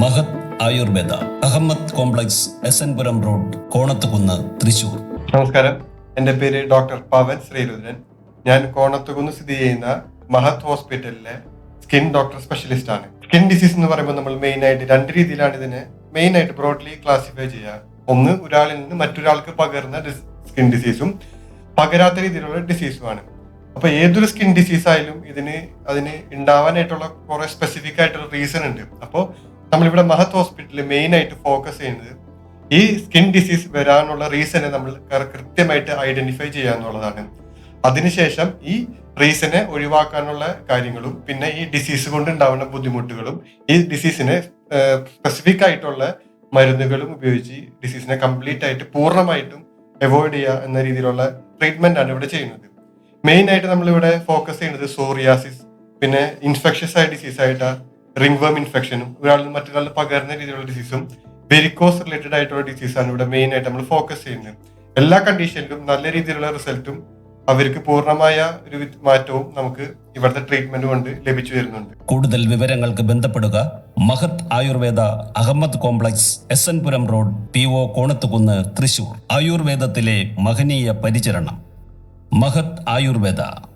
Mahath Ayurveda Ahammed complex S N Puram road Konathukunnu Thrissur. നമസ്കാരം. എന്റെ പേര് doctor പവൻ ശ്രീരുദ്രൻ. ഞാൻ കോണത്തുകുന്ന് സ്ഥിതി ചെയ്യുന്ന മഹത് ഹോസ്പിറ്റലിലെ സ്കിൻ ഡോക്ടർ സ്പെഷ്യലിസ്റ്റ് ആണ് സ്കിൻ ഡിസീസ് എന്ന് പറയുമ്പോൾ നമ്മൾ മെയിൻ ആയിട്ട് രണ്ട് രീതിയിലാണ് ഇതിനെ മെയിൻ ആയിട്ട് ബ്രോഡ്ലി ക്ലാസിഫൈ ചെയ്യുക. ഒന്ന് ഒരാളിൽ നിന്ന് മറ്റൊരാൾക്ക് പകർന്ന സ്കിൻ ഡിസീസും പകരാത്ത രീതിയിലുള്ള ഡിസീസുമാണ്. അപ്പോൾ ഏതൊരു സ്കിൻ ഡിസീസ് ആയാലും ഇതിന് അതിന് ഉണ്ടാവാനായിട്ടുള്ള കുറേ സ്പെസിഫിക് ആയിട്ടുള്ള റീസൺ ഉണ്ട്. അപ്പോൾ നമ്മളിവിടെ മഹത് ഹോസ്പിറ്റലിൽ മെയിൻ ആയിട്ട് ഫോക്കസ് ചെയ്യുന്നത് ഈ സ്കിൻ ഡിസീസ് വരാനുള്ള റീസനെ നമ്മൾ കൃത്യമായിട്ട് ഐഡന്റിഫൈ ചെയ്യുക എന്നുള്ളതാണ്. അതിനുശേഷം ഈ റീസനെ ഒഴിവാക്കാനുള്ള കാര്യങ്ങളും പിന്നെ ഈ ഡിസീസ് കൊണ്ട് ഉണ്ടാവുന്ന ബുദ്ധിമുട്ടുകളും ഈ ഡിസീസിനെ സ്പെസിഫിക് ആയിട്ടുള്ള മരുന്നുകളും ഉപയോഗിച്ച് ഡിസീസിനെ കംപ്ലീറ്റ് ആയിട്ട് പൂർണമായിട്ടും അവോയ്ഡ് ചെയ്യുക എന്ന രീതിയിലുള്ള ട്രീറ്റ്മെന്റ് ആണ് ഇവിടെ ചെയ്യുന്നത്. മെയിൻ ആയിട്ട് നമ്മൾ ഇവിടെ ഫോക്കസ് ചെയ്യുന്നത് സോറിയാസിസ് പിന്നെ ഇൻഫെക്ഷസ് ആയ ഡിസീസ് ആയിട്ട് റിംഗ് വേം ഇൻഫെക്ഷനും ഒരാളിൽ മറ്റൊരാളിൽ പകരുന്ന രീതിയിലുള്ള ഡിസീസും വെരിക്കോസ് റിലേറ്റഡ് ആയിട്ടുള്ള ഡിസീസാണ് ഇവിടെ മെയിൻ ആയിട്ട് നമ്മൾ ഫോക്കസ് ചെയ്യുന്നത്. എല്ലാ കണ്ടീഷനിലും നല്ല രീതിയിലുള്ള റിസൾട്ടും അവർക്ക് പൂർണമായ ഒരു മാറ്റവും നമുക്ക് ഇവിടുത്തെ ട്രീറ്റ്മെന്റ് കൊണ്ട് ലഭിച്ചു വരുന്നുണ്ട് കൂടുതൽ വിവരങ്ങൾക്ക് ബന്ധപ്പെടുക Mahath Ayurveda Ahammed complex S N Puram road P O Konathukunnu Thrissur. ആയുർവേദത്തിലെ മഹനീയ പരിചരണം. മഹത് ആയുർവേദ.